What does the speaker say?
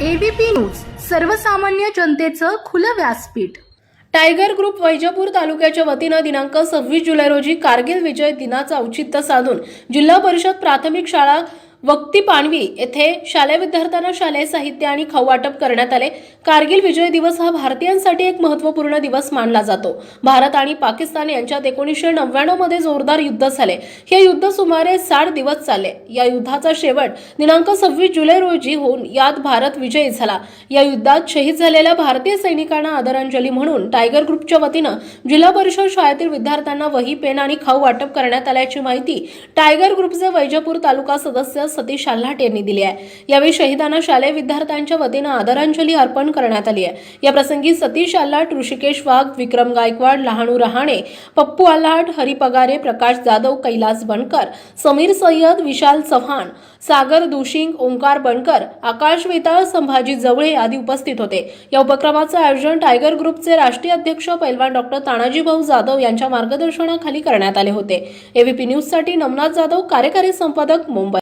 ABP news सर्वसामान्य जनतेचं खुलं व्यासपीठ. टायगर ग्रुप वैजापूर तालुक्याच्या वतीनं दिनांक सव्वीस जुलै रोजी कारगिल विजय दिनाचं औचित्य साधून जिल्हा परिषद प्राथमिक शाळा वक्ती पाणवी येथे शालेय विद्यार्थ्यांना शालेय साहित्य आणि खाऊ वाटप करण्यात आले. कारगिल विजय दिवस हा भारतीयांसाठी एक महत्त्वपूर्ण दिवस मानला जातो. भारत आणि पाकिस्तान यांच्यात एकोणीसशे नव्याण्णवमध्ये जोरदार युद्ध झाले. हे युद्ध सुमारे साठ दिवस चालले. या युद्धाचा शेवट दिनांक सव्वीस जुलै रोजी होऊन यात भारत विजयी झाला. या युद्धात शहीद झालेल्या भारतीय सैनिकांना आदरांजली म्हणून टायगर ग्रुपच्या वतीनं जिल्हा परिषद शाळेतील विद्यार्थ्यांना वही पेन आणि खाऊ वाटप करण्यात आल्याची माहिती टायगर ग्रुपचे वैजापूर तालुका सदस्य सतीश आल्हाट यांनी दिली आहे. यावेळी शहीदांना शालेय विद्यार्थ्यांच्या वतीनं आदरांजली अर्पण करण्यात आली आहे. या प्रसंगी सतीश आल्हाट ऋषिकेश वाघ विक्रम गायकवाड लहानू रहाणे पप्पू आल्हाट हरी पगारे प्रकाश जाधव कैलास बनकर समीर सय्यद विशाल चव्हाण सागर दुशिंग ओंकार बनकर आकाश वेताळ संभाजी जवळे आदी उपस्थित होते. या उपक्रमाचं आयोजन टायगर ग्रुपचे राष्ट्रीय अध्यक्ष पैलवान डॉक्टर तानाजी भाऊ जाधव यांच्या मार्गदर्शनाखाली करण्यात आले होते. एबीपी न्यूजसाठी नमनाथ जाधव कार्यकारी संपादक मुंबई.